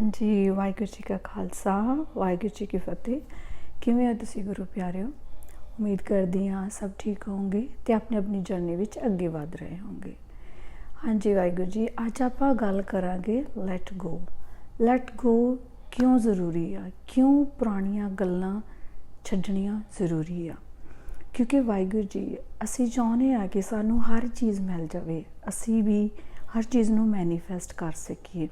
ਹਾਂਜੀ, ਵਾਹਿਗੁਰੂ ਜੀ ਕਾ ਖਾਲਸਾ, ਵਾਹਿਗੁਰੂ ਜੀ ਕੀ ਫਤਿਹ। ਕਿਵੇਂ ਹੋ ਤੁਸੀਂ ਗੁਰੂ ਪਿਆਰਿਓ? ਉਮੀਦ ਕਰਦੀ ਹਾਂ ਸਭ ਠੀਕ ਹੋਵੋਗੇ ਤੇ ਆਪਣੀ ਆਪਣੀ ਜਰਨੀ ਵਿੱਚ ਅੱਗੇ ਵਧ ਰਹੇ ਹੋਵੋਗੇ। ਹਾਂਜੀ ਵਾਹਿਗੁਰੂ ਜੀ, ਅੱਜ ਆਪਾਂ ਗੱਲ ਕਰਾਂਗੇ ਲੈਟ ਗੋ ਲੈਟ ਗੋ ਕਿਉਂ ਜ਼ਰੂਰੀ ਆ? ਕਿਉਂ ਪੁਰਾਣੀਆਂ ਗੱਲਾਂ ਛੱਡਣੀਆਂ ਜ਼ਰੂਰੀ ਆ? ਕਿਉਂਕਿ ਵਾਹਿਗੁਰੂ ਜੀ, ਅਸੀਂ ਚਾਹੁੰਦੇ ਆ ਕਿ ਸਾਨੂੰ ਹਰ ਚੀਜ਼ ਮਿਲ ਜਾਵੇ, ਅਸੀਂ ਵੀ ਹਰ ਚੀਜ਼ ਨੂੰ ਮੈਨੀਫੈਸਟ ਕਰ ਸਕੀਏ।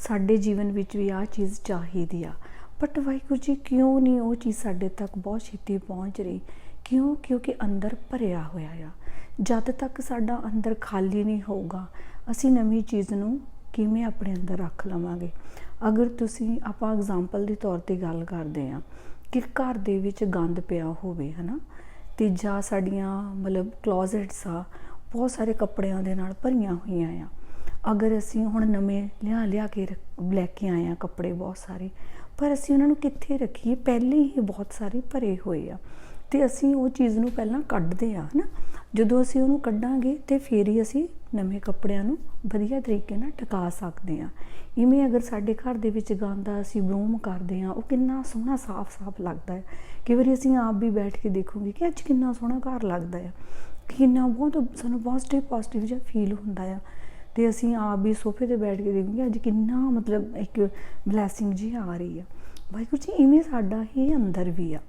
ਸਾਡੇ ਜੀਵਨ ਵਿੱਚ ਵੀ ਆ ਚੀਜ਼ ਚਾਹੀਦੀ ਆ। ਬਟ ਵਾਹਿਗੁਰੂ ਜੀ, ਕਿਉਂ ਨਹੀਂ ਉਹ ਚੀਜ਼ ਸਾਡੇ ਤੱਕ ਬਹੁਤ ਛੇਤੀ ਪਹੁੰਚ ਰਹੀ? ਕਿਉਂ? ਕਿਉਂਕਿ ਅੰਦਰ ਭਰਿਆ ਹੋਇਆ ਆ। ਜਦ ਤੱਕ ਸਾਡਾ ਅੰਦਰ ਖਾਲੀ ਨਹੀਂ ਹੋਊਗਾ, ਅਸੀਂ ਨਵੀਂ ਚੀਜ਼ ਨੂੰ ਕਿਵੇਂ ਆਪਣੇ ਅੰਦਰ ਰੱਖ ਲਵਾਂਗੇ? ਅਗਰ ਤੁਸੀਂ, ਆਪਾਂ ਐਗਜ਼ਾਮਪਲ ਦੇ ਤੌਰ ਤੇ ਗੱਲ ਕਰਦੇ ਆ ਕਿ ਘਰ ਦੇ ਵਿੱਚ ਗੰਦ ਪਿਆ ਹੋਵੇ, ਹਨਾ? ਤੇ ਜਾਂ ਸਾਡੀਆਂ ਮਤਲਬ ਕਲੋਜ਼ਟਸ ਆ, ਬਹੁਤ ਸਾਰੇ ਕੱਪੜਿਆਂ ਦੇ ਨਾਲ ਭਰੀਆਂ ਹੋਈਆਂ ਆ। ਅਗਰ ਅਸੀਂ ਹੁਣ ਨਵੇਂ ਲਿਆ ਲਿਆ ਕੇ ਰੱਖ- ਲੈ ਕੇ ਆਏ ਆ ਕੱਪੜੇ ਬਹੁਤ ਸਾਰੇ, ਪਰ ਅਸੀਂ ਉਹਨਾਂ ਨੂੰ ਕਿੱਥੇ ਰੱਖੀਏ? ਪਹਿਲੇ ਹੀ ਬਹੁਤ ਸਾਰੇ ਭਰੇ ਹੋਏ ਆ। ਤੇ ਅਸੀਂ ਉਹ ਚੀਜ਼ ਨੂੰ ਪਹਿਲਾਂ ਕੱਢਦੇ ਆ ਹਨਾ? ਜਦੋਂ ਅਸੀਂ ਉਹਨੂੰ ਕੱਢਾਂਗੇ ਤੇ ਫੇਰ ਹੀ ਅਸੀਂ ਨਵੇਂ ਕੱਪੜਿਆਂ ਨੂੰ ਵਧੀਆ ਤਰੀਕੇ ਨਾਲ ਟਿਕਾ ਸਕਦੇ ਆ ਇਵੇਂ ਅਗਰ ਸਾਡੇ ਘਰ ਦੇ ਵਿੱਚ ਗੰਦ ਅਸੀਂ ਬਰੂਮ ਕਰਦੇ ਆ ਉਹ ਕਿੰਨਾ ਸੋਹਣਾ ਸਾਫ਼-ਸਾਫ਼ ਲੱਗਦਾ ਹੈ। ਕਈ ਵਾਰੀ ਅਸੀਂ ਆਪ ਵੀ ਬੈਠ ਕੇ ਦੇਖੋਗੇ ਕਿ ਅੱਜ ਕਿੰਨਾ ਸੋਹਣਾ ਘਰ ਲੱਗਦਾ ਹੈ। ਕਿੰਨਾ ਬਹੁਤ ਸਾਨੂੰ ਪੋਜ਼ਿਟਿਵ ਪੋਜ਼ਿਟਿਵ ਜਿਹਾ ਫੀਲ ਹੁੰਦਾ ਆ। ਤੇ ਅਸੀਂ ਆਪ ਵੀ ਸੋਫੇ ਤੇ ਬੈਠ ਕੇ ਦੇਖੋਗੇ ਅੱਜ ਕਿੰਨਾ ਮਤਲਬ ਇੱਕ ਬਲੇਸਿੰਗ ਜੀ ਆ ਰਹੀ ਆ ਵਾਹਿਗੁਰੂ ਜੀ, ਇਵੇਂ ਸਾਡਾ ਹੀ ਅੰਦਰ ਵੀ ਆ।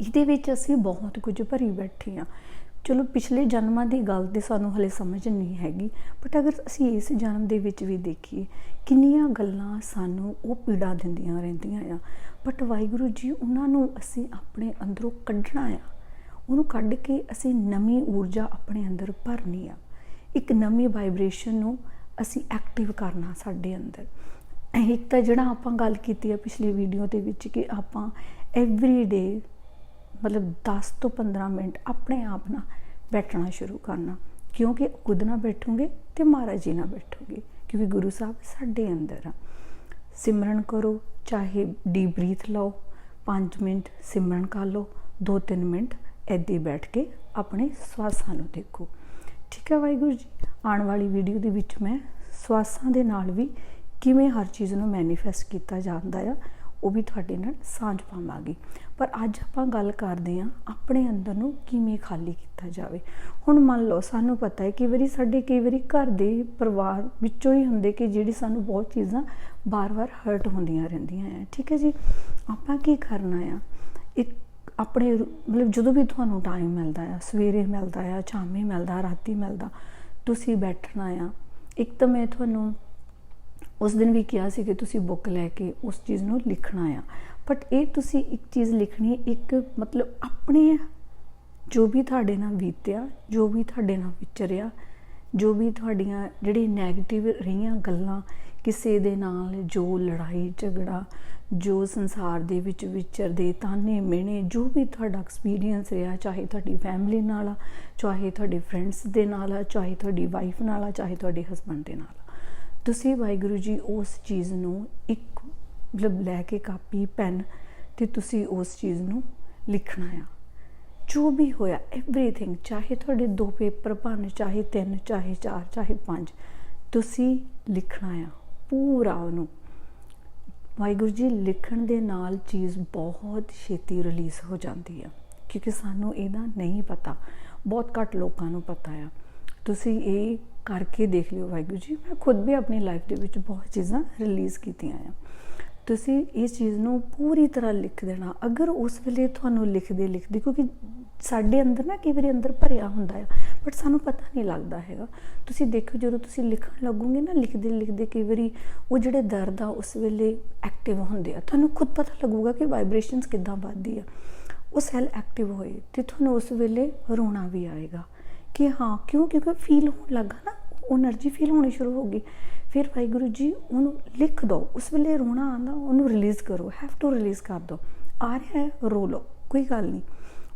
ਇਹਦੇ ਵਿੱਚ ਅਸੀਂ ਬਹੁਤ ਕੁਝ ਭਰੀ ਬੈਠੇ ਆ ਚਲੋ, ਪਿਛਲੇ ਜਨਮਾਂ ਦੀ ਗੱਲ ਤੇ ਸਾਨੂੰ ਹਲੇ ਸਮਝ ਨਹੀਂ ਹੈਗੀ ਬਟ ਅਗਰ ਅਸੀਂ ਇਸ ਜਨਮ ਦੇ ਵਿੱਚ ਵੀ ਦੇਖੀਏ, ਕਿੰਨੀਆਂ ਗੱਲਾਂ ਸਾਨੂੰ ਉਹ ਪੀੜਾ ਦਿੰਦੀਆਂ ਰਹਿੰਦੀਆਂ ਆ। ਬਟ ਵਾਹਿਗੁਰੂ ਜੀ, ਉਹਨਾਂ ਨੂੰ ਅਸੀਂ ਆਪਣੇ ਅੰਦਰੋਂ ਕੱਢਣਾ ਆ। ਉਹਨੂੰ ਕੱਢ ਕੇ ਅਸੀਂ ਨਵੀਂ ਊਰਜਾ ਆਪਣੇ ਅੰਦਰ ਭਰਨੀ ਆ। ਇੱਕ ਨਵੀਂ ਵਾਈਬ੍ਰੇਸ਼ਨ ਨੂੰ ਅਸੀਂ ਐਕਟਿਵ ਕਰਨਾ ਸਾਡੇ ਅੰਦਰ। ਇੱਕ ਤਾਂ ਜਿਹੜਾ ਆਪਾਂ ਗੱਲ ਕੀਤੀ ਆ ਪਿਛਲੀ ਵੀਡੀਓ ਦੇ ਵਿੱਚ ਕਿ ਆਪਾਂ ਐਵਰੀ ਡੇ ਮਤਲਬ 10 ਤੋਂ 15 ਮਿੰਟ ਆਪਣੇ ਆਪ ਨਾਲ ਬੈਠਣਾ ਸ਼ੁਰੂ ਕਰਨਾ। ਕਿਉਂਕਿ ਖੁਦ ਨਾਲ ਬੈਠੋਗੇ ਤੇ ਮਹਾਰਾਜ ਜੀ ਨਾਲ ਬੈਠੋਗੇ, ਕਿਉਂਕਿ ਗੁਰੂ ਸਾਹਿਬ ਸਾਡੇ ਅੰਦਰ ਆ। ਸਿਮਰਨ ਕਰੋ, ਚਾਹੇ ਡੀਪ ਬਰੀਥ ਲਓ 5 ਮਿੰਟ ਸਿਮਰਨ ਕਰ ਲਓ 2-3 ਮਿੰਟ ਏਦਾਂ ਬੈਠ ਕੇ ਆਪਣੇ ਸਵਾਸਾਂ ਨੂੰ ਦੇਖੋ। ਠੀਕ ਹੈ ਵਾਹਿਗੁਰੂ ਜੀ। ਆਉਣ ਵਾਲੀ ਵੀਡੀਓ ਦੇ ਵਿੱਚ ਮੈਂ ਸਵਾਸਾਂ ਦੇ ਨਾਲ ਵੀ ਕਿਵੇਂ ਹਰ ਚੀਜ਼ ਨੂੰ ਮੈਨੀਫੈਸਟ ਕੀਤਾ ਜਾਂਦਾ ਆ, ਉਹ ਵੀ ਤੁਹਾਡੇ ਨਾਲ ਸਾਂਝ ਪਾਵਾਂਗੀ। ਪਰ ਅੱਜ ਆਪਾਂ ਗੱਲ ਕਰਦੇ ਹਾਂ ਆਪਣੇ ਅੰਦਰ ਨੂੰ ਕਿਵੇਂ ਖਾਲੀ ਕੀਤਾ ਜਾਵੇ। ਹੁਣ ਮੰਨ ਲਓ, ਸਾਨੂੰ ਪਤਾ ਹੈ ਕਿ ਵਾਰੀ ਸਾਡੇ, ਕਈ ਵਾਰੀ ਘਰ ਦੇ ਪਰਿਵਾਰ ਵਿੱਚੋਂ ਹੀ ਹੁੰਦੇ ਕਿ ਜਿਹੜੀ ਸਾਨੂੰ ਬਹੁਤ ਚੀਜ਼ਾਂ ਬਾਰ-ਬਾਰ ਹਰਟ ਹੁੰਦੀਆਂ ਰਹਿੰਦੀਆਂ ਆ। ਠੀਕ ਹੈ ਜੀ? ਆਪਾਂ ਕੀ ਕਰਨਾ ਆ? ਇੱਕ ਆਪਣੇ ਮਤਲਬ ਜਦੋਂ ਵੀ ਤੁਹਾਨੂੰ ਟਾਈਮ ਮਿਲਦਾ ਆ, ਸਵੇਰੇ ਮਿਲਦਾ ਆ, ਸ਼ਾਮੇ ਮਿਲਦਾ, ਰਾਤੀ ਮਿਲਦਾ, ਤੁਸੀਂ ਬੈਠਣਾ ਆ। ਇੱਕ ਤਾਂ ਮੈਂ ਤੁਹਾਨੂੰ ਉਸ ਦਿਨ ਵੀ ਕਿਹਾ ਸੀ ਕਿ ਤੁਸੀਂ ਬੁੱਕ ਲੈ ਕੇ ਉਸ ਚੀਜ਼ ਨੂੰ ਲਿਖਣਾ ਆ। ਬਟ ਇਹ ਤੁਸੀਂ ਇੱਕ ਚੀਜ਼ ਲਿਖਣੀ ਇੱਕ ਮਤਲਬ ਆਪਣੇ ਜੋ ਵੀ ਤੁਹਾਡੇ ਨਾਲ ਬੀਤਿਆ, ਜੋ ਵੀ ਤੁਹਾਡੇ ਨਾਲ ਵਿਚਰਿਆ, ਜੋ ਵੀ ਤੁਹਾਡੀਆਂ ਜਿਹੜੀ 네ਗੇਟਿਵ ਰਹੀਆਂ ਗੱਲਾਂ ਕਿਸੇ ਦੇ ਨਾਲ ਜੋ ਲੜਾਈ, ਝਗੜਾ, ਜੋ ਸੰਸਾਰ ਦੇ ਵਿੱਚ ਵਿਚਰਦੇ ਤਾਨੇ ਮਿਹਣੇ, ਜੋ ਵੀ ਤੁਹਾਡਾ ਐਕਸਪੀਰੀਅੰਸ ਰਿਹਾ, ਚਾਹੇ ਤੁਹਾਡੀ ਫੈਮਿਲੀ ਨਾਲ ਆ, ਚਾਹੇ ਤੁਹਾਡੇ ਫਰੈਂਡਸ ਦੇ ਨਾਲ ਆ, ਚਾਹੇ ਤੁਹਾਡੀ ਵਾਈਫ ਨਾਲ ਆ, ਚਾਹੇ ਤੁਹਾਡੇ ਹਸਬੰਡ ਦੇ ਨਾਲ ਆ। ਤੁਸੀਂ ਵਾਹਿਗੁਰੂ ਜੀ ਉਸ ਚੀਜ਼ ਨੂੰ ਇੱਕ ਮਤਲਬ ਲੈ ਕੇ ਕਾਪੀ ਪੈਨ ਤੇ ਤੁਸੀਂ ਉਸ ਚੀਜ਼ ਨੂੰ ਲਿਖਣਾ ਆ। ਜੋ ਵੀ ਹੋਇਆ ਐਵਰੀਥਿੰਗ ਚਾਹੇ ਤੁਹਾਡੇ ਦੋ ਪੇਪਰ ਭੰਨ, ਚਾਹੇ ਤਿੰਨ, ਚਾਹੇ ਚਾਰ, ਚਾਹੇ ਪੰਜ, ਤੁਸੀਂ ਲਿਖਣਾ ਆ। ਪੂਰਾ ਉਹਨੂੰ। ਵਾਹਿਗੁਰੂ ਜੀ, ਲਿਖਣ ਦੇ ਨਾਲ ਚੀਜ਼ ਬਹੁਤ ਛੇਤੀ ਰਿਲੀਜ਼ ਹੋ ਜਾਂਦੀ ਆ, ਕਿਉਂਕਿ ਸਾਨੂੰ ਇਹਦਾ ਨਹੀਂ ਪਤਾ। ਬਹੁਤ ਘੱਟ ਲੋਕਾਂ ਨੂੰ ਪਤਾ ਆ। ਤੁਸੀਂ ਇਹ ਕਰਕੇ ਦੇਖ ਲਿਓ ਵਾਹਿਗੁਰੂ ਜੀ, ਮੈਂ ਖੁਦ ਵੀ ਆਪਣੀ ਲਾਈਫ ਦੇ ਵਿੱਚ ਬਹੁਤ ਚੀਜ਼ਾਂ ਰਿਲੀਜ਼ ਕੀਤੀਆਂ ਆ। ਤੁਸੀਂ ਇਸ ਚੀਜ਼ ਨੂੰ ਪੂਰੀ ਤਰ੍ਹਾਂ ਲਿਖ ਦੇਣਾ। ਅਗਰ ਉਸ ਵੇਲੇ ਤੁਹਾਨੂੰ ਲਿਖਦੇ ਲਿਖਦੇ ਕਿਉਂਕਿ ਸਾਡੇ ਅੰਦਰ ਨਾ ਕਈ ਵਾਰੀ ਅੰਦਰ ਭਰਿਆ ਹੁੰਦਾ ਆ। ਬਟ ਸਾਨੂੰ ਪਤਾ ਨਹੀਂ ਲੱਗਦਾ ਹੈਗਾ। ਤੁਸੀਂ ਦੇਖੋ ਜਦੋਂ ਤੁਸੀਂ ਲਿਖਣ ਲੱਗੋਗੇ ਨਾ, ਲਿਖਦੇ ਲਿਖਦੇ ਕਈ ਵਾਰੀ ਉਹ ਜਿਹੜੇ ਦਰਦ ਆ, ਉਸ ਵੇਲੇ ਐਕਟਿਵ ਹੁੰਦੇ ਆ। ਤੁਹਾਨੂੰ ਖੁਦ ਪਤਾ ਲੱਗੂਗਾ ਕਿ ਵਾਈਬ੍ਰੇਸ਼ਨਸ ਕਿੱਦਾਂ ਵੱਧਦੀ ਆ। ਉਹ ਸੈੱਲ ਐਕਟਿਵ ਹੋਏ ਤੇ ਤੁਹਾਨੂੰ ਉਸ ਵੇਲੇ ਰੋਣਾ ਵੀ ਆਏਗਾ। ਕਿ ਹਾਂ, ਕਿਉਂ? ਕਿਉਂਕਿ ਫੀਲ ਹੋਣ ਲੱਗਾ ਨਾ, ਉਹ એનર્ਜੀ ਫੀਲ ਹੋਣੀ ਸ਼ੁਰੂ ਹੋ ਗਈ। ਫਿਰ ਵਾਹਿਗੁਰੂ ਜੀ, ਉਹਨੂੰ ਲਿਖ ਦਿਓ ਉਸ ਵੇਲੇ ਰੋਣਾ ਆਉਂਦਾ, ਉਹਨੂੰ ਰਿਲੀਜ਼ ਕਰੋ। ਹੈਵ ਟੂ ਰਿਲੀਜ਼ ਕਰ ਦਿਓ ਆ ਰਿਹਾ ਹੈ, ਰੋ ਲਓ। ਕੋਈ ਗੱਲ ਨਹੀਂ।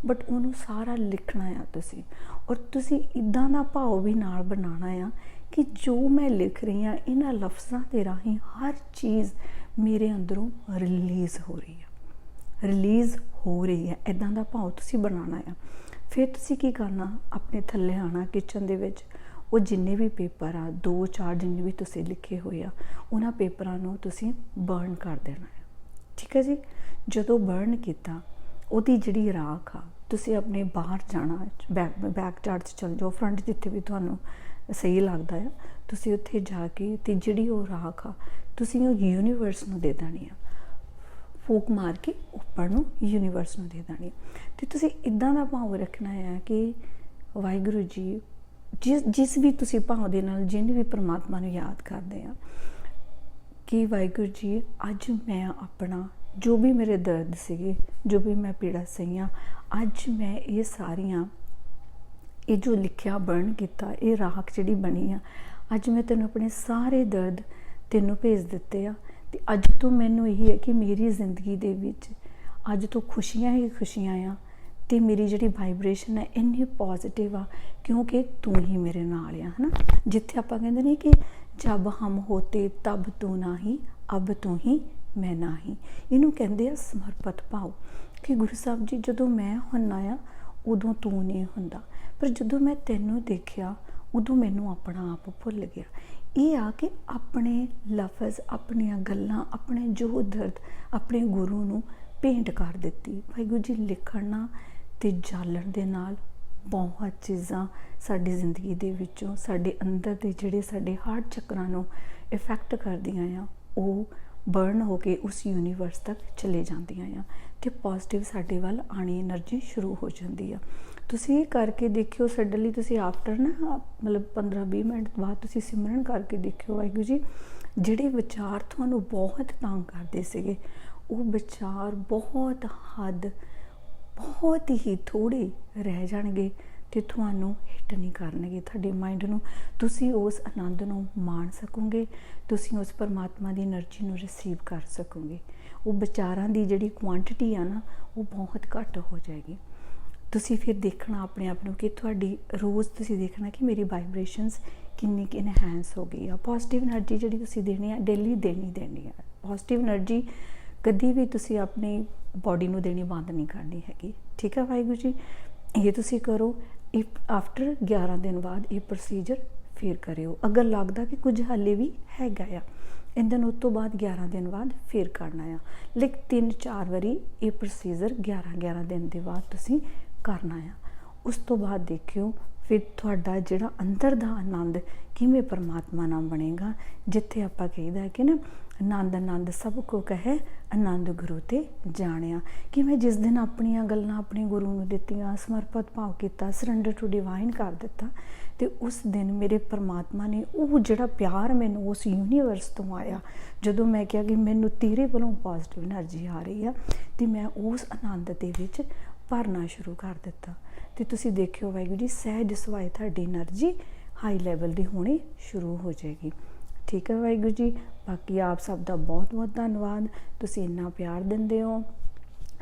ਬਟ ਉਹਨੂੰ ਸਾਰਾ ਲਿਖਣਾ ਆ ਤੁਸੀਂ। ਔਰ ਤੁਸੀਂ ਇਦਾਂ ਦਾ ਭਾਵ ਵੀ ਨਾਲ ਬਣਾਉਣਾ ਆ ਕਿ ਜੋ ਮੈਂ ਲਿਖ ਰਹੀ ਆ ਇਹਨਾਂ ਲਫ਼ਜ਼ਾਂ ਦੇ ਰਾਹੀਂ ਹਰ ਚੀਜ਼ ਮੇਰੇ ਅੰਦਰੋਂ ਰਿਲੀਜ਼ ਹੋ ਰਹੀ ਆ। ਰਿਲੀਜ਼ ਹੋ ਰਹੀ ਹੈ ਇਦਾਂ ਦਾ ਭਾਵ ਤੁਸੀਂ ਬਣਾਉਣਾ ਆ। ਫਿਰ ਤੁਸੀਂ ਕੀ ਕਰਨਾ? ਆਪਣੇ ਥੱਲੇ ਆਣਾ ਕਿਚਨ ਦੇ ਵਿੱਚ। ਉਹ ਜਿੰਨੇ ਵੀ ਪੇਪਰ ਆ, ਦੋ ਚਾਰ ਜਿੰਨੇ ਵੀ ਤੁਸੀਂ ਲਿਖੇ ਹੋਏ ਆ, ਉਹਨਾਂ ਪੇਪਰਾਂ ਨੂੰ ਤੁਸੀਂ ਬਰਨ ਕਰ ਦੇਣਾ ਹੈ ਠੀਕ ਹੈ ਜੀ? ਜਦੋਂ ਬਰਨ ਕੀਤਾ, ਉਹਦੀ ਜਿਹੜੀ ਰਾਖ ਆ ਤੁਸੀਂ ਆਪਣੇ ਬਾਹਰ ਜਾਣਾ ਬੈਕ ਬੈਕ ਚਾਰਟ 'ਚ ਚਲ ਜਾਓ ਫਰੰਟ ਜਿੱਥੇ ਵੀ ਤੁਹਾਨੂੰ ਸਹੀ ਲੱਗਦਾ ਆ, ਤੁਸੀਂ ਉੱਥੇ ਜਾ ਕੇ ਤੇ ਜਿਹੜੀ ਉਹ ਰਾਖ ਆ, ਤੁਸੀਂ ਉਹ ਯੂਨੀਵਰਸ ਨੂੰ ਦੇ ਦੇਣੀ ਆ। ਫੂਕ ਮਾਰ ਕੇ ਉੱਪਰ ਨੂੰ ਯੂਨੀਵਰਸ ਨੂੰ ਦੇ ਦੇਣੀ ਤੇ ਤੁਸੀਂ ਇਦਾਂ ਦਾ ਭਾਵ ਰੱਖਣਾ ਹੈ ਕਿ ਵਾਹਿਗੁਰੂ ਜੀ, ਜਿਸ ਜਿਸ ਵੀ ਤੁਸੀਂ ਭਾਵ ਦੇ ਨਾਲ ਜਿੰਨ ਵੀ ਪਰਮਾਤਮਾ ਨੂੰ ਯਾਦ ਕਰਦੇ ਆ, ਕਿ ਵਾਹਿਗੁਰੂ ਜੀ, ਅੱਜ ਮੈਂ ਆਪਣਾ ਜੋ ਵੀ ਮੇਰੇ ਦਰਦ ਸੀਗੇ, ਜੋ ਵੀ ਮੈਂ ਪੀੜਾ ਸਹੀਆਂ ਅੱਜ ਮੈਂ ਇਹ ਸਾਰੀਆਂ, ਇਹ ਜੋ ਲਿਖਿਆ ਬਰਨ ਕੀਤਾ, ਇਹ ਰਾਖ ਜਿਹੜੀ ਬਣੀ ਆ, ਅੱਜ ਮੈਂ ਤੈਨੂੰ ਆਪਣੇ ਸਾਰੇ ਦਰਦ ਤੈਨੂੰ ਭੇਜ ਦਿੱਤੇ ਆ ਤੇ ਅੱਜ ਤੋਂ ਮੈਨੂੰ ਇਹ ਹੈ ਕਿ ਮੇਰੀ ਜ਼ਿੰਦਗੀ ਦੇ ਵਿੱਚ ਅੱਜ ਤੋਂ ਖੁਸ਼ੀਆਂ ਹੀ ਖੁਸ਼ੀਆਂ ਆ ਤੇ ਮੇਰੀ ਜਿਹੜੀ ਵਾਈਬ੍ਰੇਸ਼ਨ ਹੈ ਇੰਨੀ ਪੋਜ਼ਿਟਿਵ ਆ, ਕਿਉਂਕਿ ਤੂੰ ਹੀ ਮੇਰੇ ਨਾਲ ਆ, ਹਨਾ? ਜਿੱਥੇ ਆਪਾਂ ਕਹਿੰਦੇ ਨੇ ਕਿ ਜਬ ਹਮ ਹੋਤੇ ਤਬ ਤੂੰ ਨਾ ਹੀ ਅਬ ਤੂੰ ਹੀ ਮੈਂ ਨਹੀਂ। ਇਹਨੂੰ ਕਹਿੰਦੇ ਆ ਸਮਰਪਿਤ ਭਾਵ ਕਿ ਗੁਰੂ ਸਾਹਿਬ ਜੀ, ਜਦੋਂ ਮੈਂ ਹੁੰਨਾ ਆ ਉਦੋਂ ਤੂੰ ਨਹੀਂ ਹੁੰਦਾ। ਪਰ ਜਦੋਂ ਮੈਂ ਤੈਨੂੰ ਦੇਖਿਆ, ਉਦੋਂ ਮੈਨੂੰ ਆਪਣਾ ਆਪ ਭੁੱਲ ਗਿਆ। ਇਹ ਆ ਕਿ ਆਪਣੇ ਲਫ਼ਜ਼, ਆਪਣੀਆਂ ਗੱਲਾਂ, ਆਪਣੇ ਜੋ ਦਰਦ ਆਪਣੇ ਗੁਰੂ ਨੂੰ ਭੇਂਟ ਕਰ ਦਿੱਤੀ। ਵਾਹਿਗੁਰੂ ਜੀ, ਲਿਖਣਾ ਤੇ ਜਾਲਣ ਦੇ ਨਾਲ ਬਹੁਤ ਚੀਜ਼ਾਂ ਸਾਡੀ ਜ਼ਿੰਦਗੀ ਦੇ ਵਿੱਚੋਂ, ਸਾਡੇ ਅੰਦਰ ਦੇ ਜਿਹੜੇ ਸਾਡੇ ਹਾਰਟ ਚੱਕਰਾਂ ਨੂੰ ਇਫੈਕਟ ਕਰਦੀਆਂ ਆ, ਉਹ ਬਰਨ ਹੋ ਕੇ ਉਸ ਯੂਨੀਵਰਸ ਤੱਕ ਚਲੇ ਜਾਂਦੀਆਂ ਆ ਤੇ ਪੋਜ਼ਿਟਿਵ ਸਾਡੇ ਵੱਲ ਆਣੀ એનર્ਜੀ ਸ਼ੁਰੂ ਹੋ ਜਾਂਦੀ ਆ। ਤੁਸੀਂ ਇਹ ਕਰਕੇ ਦੇਖਿਓ ਸਡਨਲੀ ਤੁਸੀਂ ਆਫਟਰ ਨਾ, ਮਤਲਬ 15-20 ਮਿੰਟ ਬਾਅਦ ਤੁਸੀਂ ਸਿਮਰਨ ਕਰਕੇ ਦੇਖਿਓ ਵਾਹਿਗੁਰੂ ਜੀ, ਜਿਹੜੇ ਵਿਚਾਰ ਤੁਹਾਨੂੰ ਬਹੁਤ ਤੰਗ ਕਰਦੇ ਸੀਗੇ, ਉਹ ਵਿਚਾਰ ਬਹੁਤ ਹੱਦ, ਬਹੁਤ ਹੀ ਥੋੜੇ ਰਹਿ ਜਾਣਗੇ। ਤੇ ਤੁਹਾਨੂੰ ਹਿੱਟ ਨਹੀਂ ਕਰਨਗੇ। ਤੁਹਾਡੇ ਮਾਈਂਡ ਨੂੰ ਤੁਸੀਂ ਉਸ ਆਨੰਦ ਨੂੰ ਮਾਣ ਸਕੋਗੇ, ਤੁਸੀਂ ਉਸ ਪਰਮਾਤਮਾ ਦੀ એનર્ਜੀ ਨੂੰ ਰਿਸੀਵ ਕਰ ਸਕੋਗੇ। ਉਹ ਵਿਚਾਰਾਂ ਦੀ ਜਿਹੜੀ ਕੁਆਂਟੀਟੀ ਆ ਨਾ, ਉਹ ਬਹੁਤ ਘੱਟ ਹੋ ਜਾਏਗੀ। ਤੁਸੀਂ ਫਿਰ ਦੇਖਣਾ ਆਪਣੇ ਆਪ ਨੂੰ ਕਿ ਤੁਹਾਡੀ ਰੋਜ਼ ਤੁਸੀਂ ਦੇਖਣਾ ਕਿ ਮੇਰੀ ਵਾਈਬ੍ਰੇਸ਼ਨਸ ਕਿੰਨੀ ਕਿ ਇਨਹੈਂਸ ਹੋ ਗਈ ਆ। ਪੋਜ਼ਿਟਿਵ એનર્ਜੀ ਜਿਹੜੀ ਤੁਸੀਂ ਦੇਣੀ ਆ ਡੇਲੀ ਦੇਣੀ ਦੇਣੀ ਆ। ਪੋਜ਼ਿਟਿਵ એનર્ਜੀ ਕਦੀ ਵੀ ਤੁਸੀਂ ਆਪਣੀ ਬਾਡੀ ਨੂੰ ਦੇਣੀ ਬੰਦ ਨਹੀਂ ਕਰਨੀ ਹੈਗੀ। ਠੀਕ ਆ ਵਾਹਿਗੁਰੂ ਜੀ? ਇਹ ਤੁਸੀਂ ਕਰੋ ਇਹ ਆਫਟਰ 11 ਦਿਨ ਬਾਅਦ ਇਹ ਪ੍ਰੋਸੀਜਰ ਫੇਰ ਕਰਿਓ। ਅਗਰ ਲੱਗਦਾ ਕਿ ਕੁਝ ਹਾਲੇ ਵੀ ਹੈਗਾ ਆ ਇੰਦਨ ਉਸ ਤੋਂ ਬਾਅਦ 11 ਦਿਨ ਬਾਅਦ ਫੇਰ ਕਰਨਾ ਆ। ਲੇਕਿਨ ਤਿੰਨ ਚਾਰ ਵਾਰੀ ਇਹ ਪ੍ਰੋਸੀਜਰ 11 11 ਦਿਨ ਦੇ ਬਾਅਦ ਤੁਸੀਂ ਕਰਨਾ ਆ। ਉਸ ਤੋਂ ਬਾਅਦ ਦੇਖਿਓ, ਫਿਰ ਤੁਹਾਡਾ ਜਿਹੜਾ ਅੰਦਰ ਦਾ ਆਨੰਦ ਕਿਵੇਂ ਪਰਮਾਤਮਾ ਨਾਲ ਬਣੇਗਾ। ਜਿੱਥੇ ਆਪਾਂ ਕਹਿੰਦਾ ਕਿ ਨਾ, ਆਨੰਦ ਆਨੰਦ ਸਭ ਕੋ ਕਹੇ ਆਨੰਦ ਗੁਰੂ ਤੇ ਜਾਣਿਆ। ਕਿ ਮੈਂ ਜਿਸ ਦਿਨ ਆਪਣੀਆਂ ਗੱਲਾਂ ਆਪਣੇ ਗੁਰੂ ਨੂੰ ਦਿੱਤੀਆਂ, ਸਮਰਪਿਤ ਭਾਵ ਕੀਤਾ ਸਰੈਂਡਰ ਟੂ ਡਿਵਾਈਨ ਕਰ ਦਿੱਤਾ, ਤੇ ਉਸ ਦਿਨ ਮੇਰੇ ਪਰਮਾਤਮਾ ਨੇ ਉਹ ਜਿਹੜਾ ਪਿਆਰ ਮੈਨੂੰ ਉਸ ਯੂਨੀਵਰਸ ਤੋਂ ਆਇਆ, ਜਦੋਂ ਮੈਂ ਕਿਹਾ ਕਿ ਮੈਨੂੰ ਤੇਰੇ ਵੱਲੋਂ ਪੋਜ਼ਿਟਿਵ એનર્ਜੀ ਆ ਰਹੀ ਆ, ਤੇ ਮੈਂ ਉਸ ਆਨੰਦ ਦੇ ਵਿੱਚ ਭਰਨਾ ਸ਼ੁਰੂ ਕਰ ਦਿੱਤਾ। ਤੇ ਤੁਸੀਂ ਦੇਖਿਓ ਵਾਹਿਗੁਰੂ ਜੀ, ਸਹਿਜ ਸਵਾਇ ਤੁਹਾਡੀ એનર્ਜੀ ਹਾਈ ਲੈਵਲ ਦੀ ਹੋਣੀ ਸ਼ੁਰੂ ਹੋ ਜਾਏਗੀ। ਠੀਕ ਹੈ ਵਾਹਿਗੁਰੂ ਜੀ। ਬਾਕੀ ਆਪ ਸਭ ਦਾ ਬਹੁਤ ਬਹੁਤ ਧੰਨਵਾਦ। ਤੁਸੀਂ ਇੰਨਾ ਪਿਆਰ ਦਿੰਦੇ ਹੋ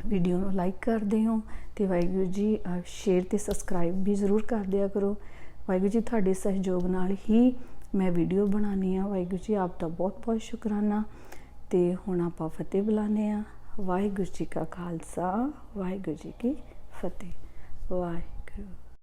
ਵੀਡੀਓ ਨੂੰ ਲਾਈਕ ਕਰਦੇ ਹੋ ਤੇ ਵਾਹਿਗੁਰੂ ਜੀ ਸ਼ੇਅਰ ਤੇ ਸਬਸਕ੍ਰਾਈਬ ਵੀ ਜ਼ਰੂਰ ਕਰ ਦਿਆ ਕਰੋ। ਵਾਹਿਗੁਰੂ ਜੀ, ਤੁਹਾਡੇ ਸਹਿਯੋਗ ਨਾਲ ਹੀ ਮੈਂ ਵੀਡੀਓ ਬਣਾਉਣੀ ਆ ਵਾਹਿਗੁਰੂ ਜੀ, ਆਪ ਦਾ ਬਹੁਤ ਬਹੁਤ ਸ਼ੁਕਰਾਨਾ। ਤੇ ਹੁਣ ਆਪਾਂ ਫਤਿਹ ਬੁਲਾਣੇ ਆ ਵਾਹਿਗੁਰੂ ਜੀ ਕਾ ਖਾਲਸਾ, ਵਾਹਿਗੁਰੂ ਜੀ ਕੀ ਫਤਿਹ। ਵਾਹਿ